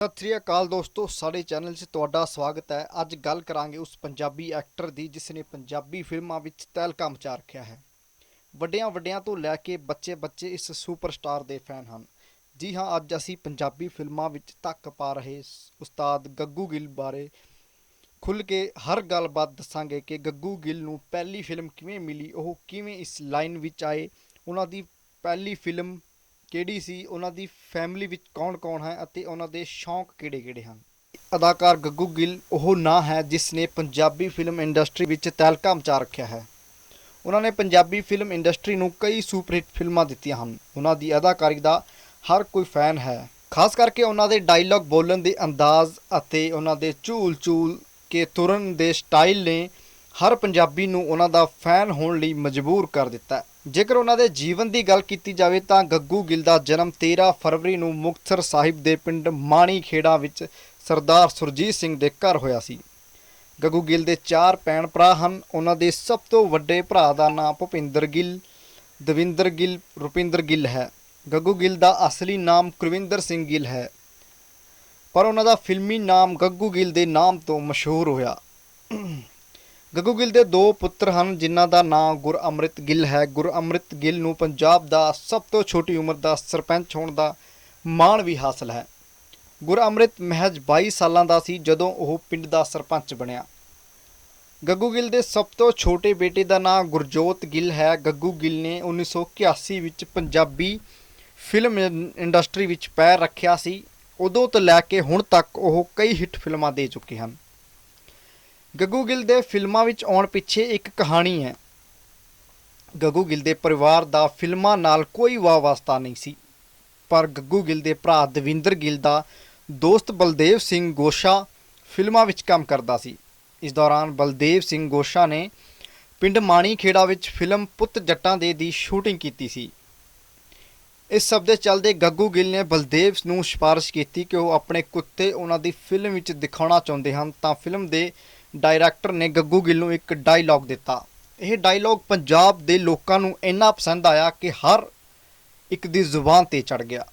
ਸਤਿ ਸ੍ਰੀ ਅਕਾਲ ਦੋਸਤੋ, ਸਾਡੇ ਚੈਨਲ 'ਚ ਤੁਹਾਡਾ ਸਵਾਗਤ ਹੈ। ਅੱਜ ਗੱਲ ਕਰਾਂਗੇ ਉਸ ਪੰਜਾਬੀ ਐਕਟਰ ਦੀ, ਜਿਸ ਨੇ ਪੰਜਾਬੀ ਫਿਲਮਾਂ ਵਿੱਚ ਤਹਿਲਕਾ ਮਚਾ ਰੱਖਿਆ ਹੈ। ਵੱਡਿਆਂ ਵੱਡਿਆਂ ਤੋਂ ਲੈ ਕੇ ਬੱਚੇ ਬੱਚੇ ਇਸ ਸੁਪਰਸਟਾਰ ਦੇ ਫੈਨ ਹਨ। ਜੀ ਹਾਂ, ਅੱਜ ਅਸੀਂ ਪੰਜਾਬੀ ਫਿਲਮਾਂ ਵਿੱਚ ਧੱਕ ਪਾ ਰਹੇ ਉਸਤਾਦ ਗੱਗੂ ਗਿੱਲ ਬਾਰੇ ਖੁੱਲ ਕੇ ਹਰ ਗੱਲਬਾਤ ਦੱਸਾਂਗੇ ਕਿ ਗੱਗੂ ਗਿੱਲ ਨੂੰ ਪਹਿਲੀ ਫਿਲਮ ਕਿਵੇਂ ਮਿਲੀ, ਉਹ ਕਿਵੇਂ ਇਸ ਲਾਈਨ ਵਿੱਚ ਆਏ, ਉਹਨਾਂ ਦੀ ਪਹਿਲੀ ਫਿਲਮ ਕਿਹੜੀ ਸੀ, ਉਹਨਾਂ ਦੀ ਫੈਮਿਲੀ ਵਿੱਚ ਕੌਣ-ਕੌਣ ਹੈ ਅਤੇ ਉਹਨਾਂ ਦੇ ਸ਼ੌਂਕ ਕਿਹੜੇ-ਕਿਹੜੇ ਹਨ? ਅਦਾਕਾਰ ਗੱਗੂ ਗਿੱਲ, ਉਹ ਨਾਂ ਹੈ ਜਿਸ ਨੇ ਪੰਜਾਬੀ ਫਿਲਮ ਇੰਡਸਟਰੀ ਵਿੱਚ ਤਹਿਲਕਾ ਮਚਾ ਰੱਖਿਆ ਹੈ। ਉਹਨਾਂ ਨੇ ਪੰਜਾਬੀ ਫਿਲਮ ਇੰਡਸਟਰੀ ਨੂੰ ਕਈ ਸੁਪਰਹਿਟ ਫਿਲਮਾਂ ਦਿੱਤੀਆਂ ਹਨ। ਉਹਨਾਂ ਦੀ ਅਦਾਕਾਰੀ ਦਾ ਹਰ ਕੋਈ ਫੈਨ ਹੈ। ਖਾਸ ਕਰਕੇ ਉਹਨਾਂ ਦੇ ਡਾਇਲੌਗ ਬੋਲਣ ਦੇ ਅੰਦਾਜ਼ ਅਤੇ ਉਹਨਾਂ ਦੇ ਝੂਲ-ਝੂਲ ਕੇ ਤੁਰਨ ਦੇ ਸਟਾਈਲ ਨੇ ਹਰ ਪੰਜਾਬੀ ਨੂੰ ਉਹਨਾਂ ਦਾ ਫੈਨ ਹੋਣ ਲਈ ਮਜਬੂਰ ਕਰ ਦਿੱਤਾ ਜੇਕਰ ਉਹਨਾਂ ਦੇ ਜੀਵਨ ਦੀ ਗੱਲ ਕੀਤੀ ਜਾਵੇ ਤਾਂ ਗੱਗੂ ਗਿੱਲ ਦਾ ਜਨਮ 13 ਫਰਵਰੀ ਨੂੰ ਮੁਕਤਸਰ ਸਾਹਿਬ ਦੇ ਪਿੰਡ ਮਾਣੀ ਖੇੜਾ ਵਿੱਚ ਸਰਦਾਰ ਸੁਰਜੀਤ ਸਿੰਘ ਦੇ ਘਰ ਹੋਇਆ ਸੀ। ਗੱਗੂ ਗਿੱਲ ਦੇ ਚਾਰ ਭੈਣ ਭਰਾ ਹਨ। ਉਹਨਾਂ ਦੇ ਸਭ ਤੋਂ ਵੱਡੇ ਭਰਾ ਦਾ ਨਾਮ ਭੁਪਿੰਦਰ ਗਿੱਲ, ਦਵਿੰਦਰ ਗਿੱਲ, ਰੁਪਿੰਦਰ ਗਿੱਲ ਹੈ। ਗੱਗੂ ਗਿੱਲ ਦਾ ਅਸਲੀ ਨਾਮ ਕੁਲਵਿੰਦਰ ਸਿੰਘ ਗਿੱਲ ਹੈ। ਪਰ ਉਹਨਾਂ ਦਾ ਫਿਲਮੀ ਨਾਮ ਗੱਗੂ ਗਿੱਲ ਦੇ ਨਾਮ ਤੋਂ ਮਸ਼ਹੂਰ ਹੋਇਆ। ਗੱਗੂ ਗਿੱਲ ਦੇ ਦੋ ਪੁੱਤਰ ਹਨ, ਜਿਨ੍ਹਾਂ ਦਾ ਨਾਮ ਗੁਰਅਮ੍ਰਿਤ ਗਿੱਲ ਹੈ। ਗੁਰਅਮ੍ਰਿਤ ਗਿੱਲ ਨੂੰ ਪੰਜਾਬ ਦਾ ਸਭ ਤੋਂ ਛੋਟੀ ਉਮਰ ਦਾ ਸਰਪੰਚ ਹੋਣ ਦਾ ਮਾਣ ਵੀ ਹਾਸਲ ਹੈ। ਗੁਰਅਮ੍ਰਿਤ ਮਹਿਜ 22 ਸਾਲਾਂ ਦਾ ਸੀ, ਜਦੋਂ ਉਹ ਪਿੰਡ ਦਾ ਸਰਪੰਚ ਬਣਿਆ। ਗੱਗੂ ਗਿੱਲ ਦੇ ਸਭ ਤੋਂ ਛੋਟੇ ਬੇਟੇ ਦਾ ਨਾਮ ਗੁਰਜੋਤ ਗਿੱਲ ਹੈ। ਗੱਗੂ ਗਿੱਲ ਨੇ 1981 ਵਿੱਚ ਪੰਜਾਬੀ ਫਿਲਮ ਇੰ- ਇੰਡਸਟਰੀ ਵਿੱਚ ਪੈਰ ਰੱਖਿਆ ਸੀ। ਉਦੋਂ ਤੋਂ ਲੈ ਕੇ ਹੁਣ ਤੱਕ ਉਹ ਕਈ ਹਿੱਟ ਫਿਲਮਾਂ ਦੇ ਚੁੱਕੇ ਹਨ। ਗੱਗੂ ਗਿੱਲ ਦੇ ਫਿਲਮਾਂ ਵਿੱਚ ਆਉਣ ਪਿੱਛੇ ਇੱਕ ਕਹਾਣੀ ਹੈ। ਗੱਗੂ ਗਿੱਲ ਦੇ ਪਰਿਵਾਰ ਦਾ ਫਿਲਮਾਂ ਨਾਲ ਕੋਈ ਵਾਸਤਾ ਨਹੀਂ ਸੀ। ਪਰ ਗੱਗੂ ਗਿੱਲ ਦੇ ਭਰਾ ਦਵਿੰਦਰ ਗਿੱਲ ਦਾ ਦੋਸਤ ਬਲਦੇਵ ਸਿੰਘ ਗੋਸ਼ਾ ਫਿਲਮਾਂ ਵਿੱਚ ਕੰਮ ਕਰਦਾ ਸੀ। ਇਸ ਦੌਰਾਨ ਬਲਦੇਵ ਸਿੰਘ ਗੋਸ਼ਾ ਨੇ ਪਿੰਡ ਮਾਣੀ ਖੇੜਾ ਵਿੱਚ ਫਿਲਮ ਪੁੱਤ ਜੱਟਾਂ ਦੇ ਦੀ ਸ਼ੂਟਿੰਗ ਕੀਤੀ ਸੀ। ਇਸ ਸਭ ਦੇ ਚੱਲਦੇ ਗੱਗੂ ਗਿੱਲ ਨੇ ਬਲਦੇਵ ਨੂੰ ਸਿਫਾਰਿਸ਼ ਕੀਤੀ ਕਿ ਉਹ ਆਪਣੇ ਕੁੱਤੇ ਉਹਨਾਂ ਦੀ ਫਿਲਮ ਵਿੱਚ ਦਿਖਾਉਣਾ ਚਾਹੁੰਦੇ ਹਨ ਤਾਂ ਫਿਲਮ ਦੇ ਡਾਇਰੈਕਟਰ ਨੇ ਗੱਗੂ ਗਿੱਲ ਨੂੰ ਇੱਕ ਡਾਇਲੌਗ ਦਿੱਤਾ। ਇਹ ਡਾਇਲੌਗ ਪੰਜਾਬ ਦੇ ਲੋਕਾਂ ਨੂੰ ਇੰਨਾ ਪਸੰਦ ਆਇਆ ਕਿ ਹਰ ਇੱਕ ਦੀ ਜ਼ੁਬਾਨ ਤੇ ਚੜ ਗਿਆ।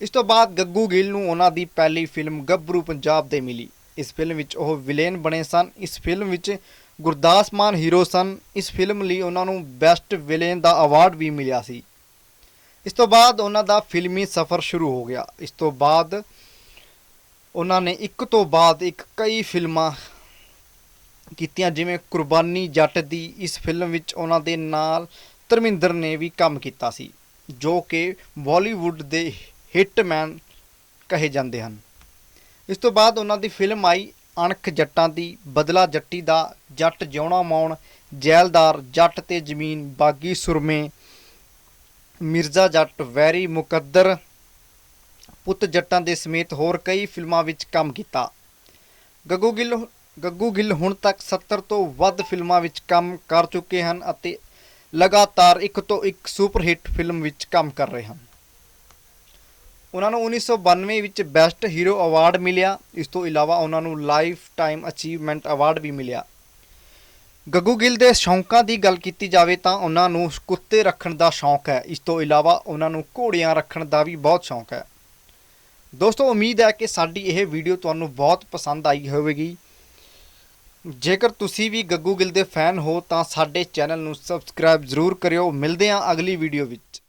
ਇਸ ਤੋਂ ਬਾਅਦ ਗੱਗੂ ਗਿੱਲ ਨੂੰ ਉਹਨਾਂ ਦੀ ਪਹਿਲੀ ਫਿਲਮ ਗੱਭਰੂ ਪੰਜਾਬ ਦੇ ਮਿਲੀ। ਇਸ ਫਿਲਮ ਵਿੱਚ ਉਹ ਵਿਲੇਨ ਬਣੇ ਸਨ। ਇਸ ਫਿਲਮ ਵਿੱਚ ਗੁਰਦਾਸ ਮਾਨ ਹੀਰੋ ਸਨ। ਇਸ ਫਿਲਮ ਲਈ ਉਹਨਾਂ ਨੂੰ ਬੈਸਟ ਵਿਲੇਨ ਦਾ ਅਵਾਰਡ ਵੀ ਮਿਲਿਆ ਸੀ। ਇਸ ਤੋਂ ਬਾਅਦ ਉਹਨਾਂ ਦਾ ਫਿਲਮੀ ਸਫ਼ਰ ਸ਼ੁਰੂ ਹੋ ਗਿਆ। ਇਸ ਤੋਂ ਬਾਅਦ ਉਹਨਾਂ ਨੇ ਇੱਕ ਤੋਂ ਬਾਅਦ ਇੱਕ ਕਈ ਫਿਲਮਾਂ ਕੀਤੀਆਂ, ਜਿਵੇਂ ਕੁਰਬਾਨੀ ਜੱਟ ਦੀ ਇਸ ਫਿਲਮ ਵਿੱਚ ਉਹਨਾਂ ਦੇ ਨਾਲ ਧਰਮਿੰਦਰ ਨੇ ਵੀ ਕੰਮ ਕੀਤਾ ਸੀ, ਜੋ ਕਿ ਬਾਲੀਵੁੱਡ ਦੇ ਹਿੱਟਮੈਨ ਕਹੇ ਜਾਂਦੇ ਹਨ। ਇਸ ਤੋਂ ਬਾਅਦ ਉਹਨਾਂ ਦੀ ਫਿਲਮ ਆਈ ਅਣਖ ਜੱਟਾਂ ਦੀ ਬਦਲਾ ਜੱਟੀ ਦਾ ਜੱਟ ਜਿਉਣਾ ਮੌਣ, ਜੈਲਦਾਰ ਜੱਟ ਤੇ ਜ਼ਮੀਨ ਬਾਗੀ ਸੁਰਮੇ, ਮਿਰਜ਼ਾ ਜੱਟ ਵੈਰੀ ਮੁਕੱਦਰ ਪੁੱਤ ਜੱਟਾਂ ਦੇ ਸਮੇਤ ਹੋਰ ਕਈ ਫਿਲਮਾਂ ਵਿੱਚ ਕੰਮ ਕੀਤਾ। ਗੱਗੂ ਗਿੱਲ ਗੱਗੂ ਗਿੱਲ ਹੁਣ ਤੱਕ 70 ਤੋਂ ਵੱਧ ਫਿਲਮਾਂ ਵਿੱਚ ਕੰਮ ਕਰ ਚੁੱਕੇ ਹਨ ਅਤੇ ਲਗਾਤਾਰ ਇੱਕ ਤੋਂ ਇੱਕ ਸੁਪਰ ਹਿੱਟ ਫਿਲਮ ਵਿੱਚ ਕੰਮ ਕਰ ਰਹੇ ਹਨ। ਉਹਨਾਂ ਨੂੰ 1992 ਵਿੱਚ ਬੈਸਟ ਹੀਰੋ ਅਵਾਰਡ ਮਿਲਿਆ। ਇਸ ਤੋਂ ਇਲਾਵਾ ਉਹਨਾਂ ਨੂੰ ਲਾਈਫ ਟਾਈਮ ਅਚੀਵਮੈਂਟ ਅਵਾਰਡ ਵੀ ਮਿਲਿਆ। ਗੱਗੂ ਗਿੱਲ ਦੇ ਸ਼ੌਂਕਾਂ ਦੀ ਗੱਲ ਕੀਤੀ ਜਾਵੇ ਤਾਂ ਉਹਨਾਂ ਨੂੰ ਕੁੱਤੇ ਰੱਖਣ ਦਾ ਸ਼ੌਂਕ ਹੈ। ਇਸ ਤੋਂ ਇਲਾਵਾ ਉਹਨਾਂ ਨੂੰ ਘੋੜਿਆਂ ਰੱਖਣ ਦਾ ਵੀ ਬਹੁਤ ਸ਼ੌਂਕ ਹੈ। ਦੋਸਤੋ, ਉਮੀਦ ਹੈ ਕਿ ਸਾਡੀ ਇਹ ਵੀਡੀਓ ਤੁਹਾਨੂੰ ਬਹੁਤ ਪਸੰਦ ਆਈ ਹੋਵੇਗੀ। ਜੇਕਰ ਤੁਸੀਂ ਵੀ ਗੱਗੂ ਗਿੱਲ ਦੇ ਫੈਨ ਹੋ, ਤਾਂ ਸਾਡੇ ਚੈਨਲ ਨੂੰ ਸਬਸਕ੍ਰਾਈਬ ਜ਼ਰੂਰ ਕਰਿਓ। ਮਿਲਦੇ ਹਾਂ ਅਗਲੀ ਵੀਡੀਓ ਵਿੱਚ।